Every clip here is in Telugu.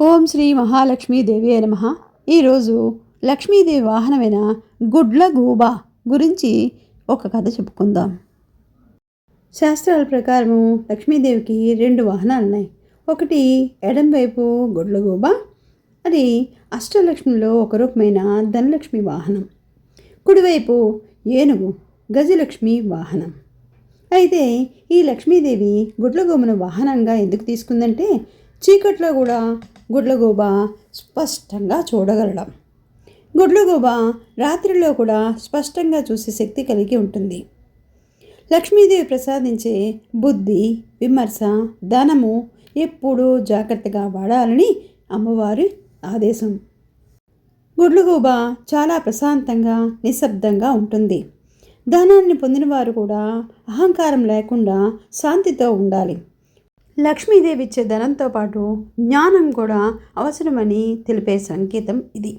ఓం శ్రీ మహాలక్ష్మీదేవి నమ. ఈరోజు లక్ష్మీదేవి వాహనమైన గుడ్ల గూబ గురించి ఒక కథ చెప్పుకుందాం. శాస్త్రాల ప్రకారము లక్ష్మీదేవికి రెండు వాహనాలు ఉన్నాయి ఒకటి ఎడం వైపు గుడ్లగూబ అది అష్టలక్ష్మిలో ఒక రూపమైన ధనలక్ష్మి వాహనం. కుడివైపు ఏనుగు గజలక్ష్మి వాహనం. అయితే ఈ లక్ష్మీదేవి గుడ్లగూబను వాహనంగా ఎందుకు తీసుకుందంటే చీకట్లో కూడా గుడ్లగూబ స్పష్టంగా చూడగలడం. గుడ్లగూబ రాత్రిలో కూడా స్పష్టంగా చూసే శక్తి కలిగి ఉంటుంది. లక్ష్మీదేవి ప్రసాదించే బుద్ధి విమర్శ ధనము ఎప్పుడూ జాగ్రత్తగా వాడాలని అమ్మవారి ఆదేశం. గుడ్లగూబ చాలా ప్రశాంతంగా నిశ్శబ్దంగా ఉంటుంది. ధనాన్ని పొందినవారు కూడా అహంకారం లేకుండా శాంతితో ఉండాలి. లక్ష్మీదేవి ఇచ్చే ధనంతో పాటు జ్ఞానం కూడా అవసరమని తెలిపే సంకేతం ఇది.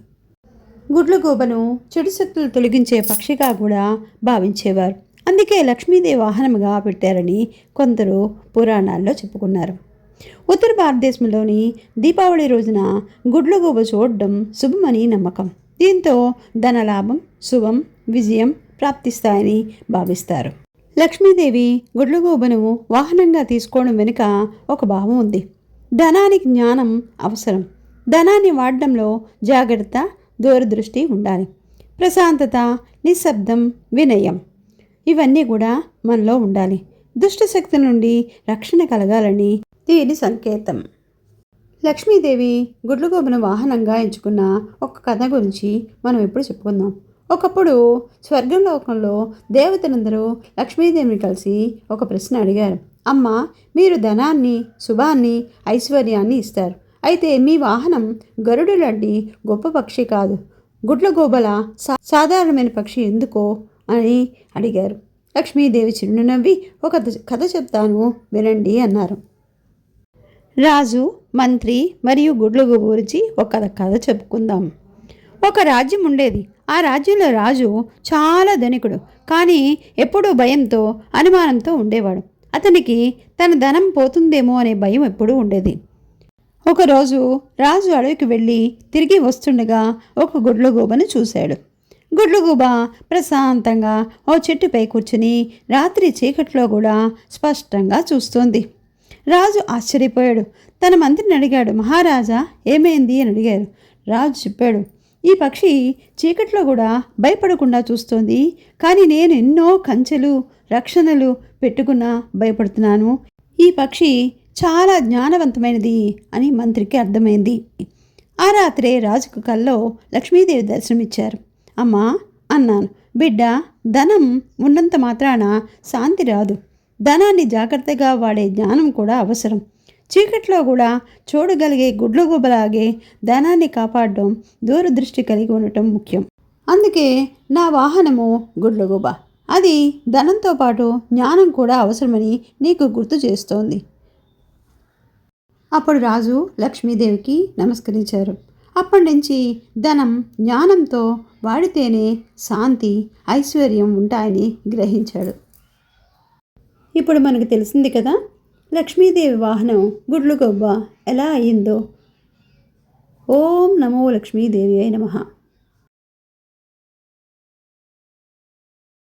గుడ్లగూబను చెడు శక్తులు తొలగించే పక్షిగా కూడా భావించేవారు. అందుకే లక్ష్మీదేవి వాహనముగా పెట్టారని కొందరు పురాణాల్లో చెప్పుకున్నారు. ఉత్తర భారతదేశంలోని దీపావళి రోజున గుడ్లగూబ చూడడం శుభమని నమ్మకం. దీంతో ధనలాభం శుభం విజయం ప్రాప్తిస్తాయని భావిస్తారు. లక్ష్మీదేవి గుడ్లగూబను వాహనంగా తీసుకోవడం వెనుక ఒక భావం ఉంది. ధనానికి జ్ఞానం అవసరం. ధనాన్ని వాడడంలో జాగ్రత్త దూరదృష్టి ఉండాలి. ప్రశాంతత నిశ్శబ్దం వినయం ఇవన్నీ కూడా మనలో ఉండాలి. దుష్టశక్తి నుండి రక్షణ కలగాలని దీని సంకేతం. లక్ష్మీదేవి గుడ్లగూబను వాహనంగా ఎంచుకున్న ఒక కథ గురించి మనం ఎప్పుడు చెప్పుకుందాం. ఒకప్పుడు స్వర్గలోకంలో దేవతలందరూ లక్ష్మీదేవిని కలిసి ఒక ప్రశ్న అడిగారు. అమ్మ మీరు ధనాన్ని శుభాన్ని ఐశ్వర్యాన్ని ఇస్తారు. అయితే మీ వాహనం గరుడు లాంటి గొప్ప పక్షి కాదు. గుడ్లగోబల సా సాధారణమైన పక్షి ఎందుకో అని అడిగారు. లక్ష్మీదేవి చిరునవ్వి ఒక కథ చెప్తాను వినండి అన్నారు. రాజు మంత్రి మరియు గుడ్లగు గురించి ఒక కథ చెప్పుకుందాం. ఒక రాజ్యం ఉండేది. ఆ రాజ్యంలో రాజు చాలా ధనికుడు. కానీ ఎప్పుడూ భయంతో అనుమానంతో ఉండేవాడు. అతనికి తన ధనం పోతుందేమో అనే భయం ఎప్పుడూ ఉండేది. ఒకరోజు రాజు అడవికి వెళ్ళి తిరిగి వస్తుండగా ఒక గుడ్లగూబను చూశాడు. గుడ్లగూబ ప్రశాంతంగా ఓ చెట్టుపై కూర్చుని రాత్రి చీకట్లో కూడా స్పష్టంగా చూస్తోంది. రాజు ఆశ్చర్యపోయాడు. తన మంత్రిని అడిగాడు మహారాజా ఏమైంది? అని అడిగారు. రాజు చెప్పాడు ఈ పక్షి చీకట్లో కూడా భయపడకుండా చూస్తోంది. కానీ నేను ఎన్నో కంచెలు రక్షణలు పెట్టుకున్నా భయపడుతున్నాను. ఈ పక్షి చాలా జ్ఞానవంతమైనది అని మంత్రికి అర్థమైంది. ఆ రాత్రే రాజుకు కల్లో లక్ష్మీదేవి దర్శనమిచ్చారు. అమ్మా అన్నాను. బిడ్డ ధనం ఉన్నంత మాత్రాన శాంతి రాదు. ధనాన్ని జాగ్రత్తగా వాడే జ్ఞానం కూడా అవసరం. చీకట్లో కూడా చూడగలిగే గుడ్లగూబలాగే ధనాన్ని కాపాడడం దూరదృష్టి కలిగి ఉండటం ముఖ్యం. అందుకే నా వాహనము గుడ్లగూబ అది ధనంతో పాటు జ్ఞానం కూడా అవసరమని నీకు గుర్తు చేస్తోంది. అప్పుడు రాజు లక్ష్మీదేవికి నమస్కరించారు. అప్పటి నుంచి ధనం జ్ఞానంతో వాడితేనే శాంతి ఐశ్వర్యం ఉంటాయని గ్రహించాడు. ఇప్పుడు మనకు తెలిసింది కదా లక్ష్మీదేవి వాహనం గుడ్లు గొబ్బ ఎలా అయిందో. ఓం నమో లక్ష్మీదేవి అయి నమ.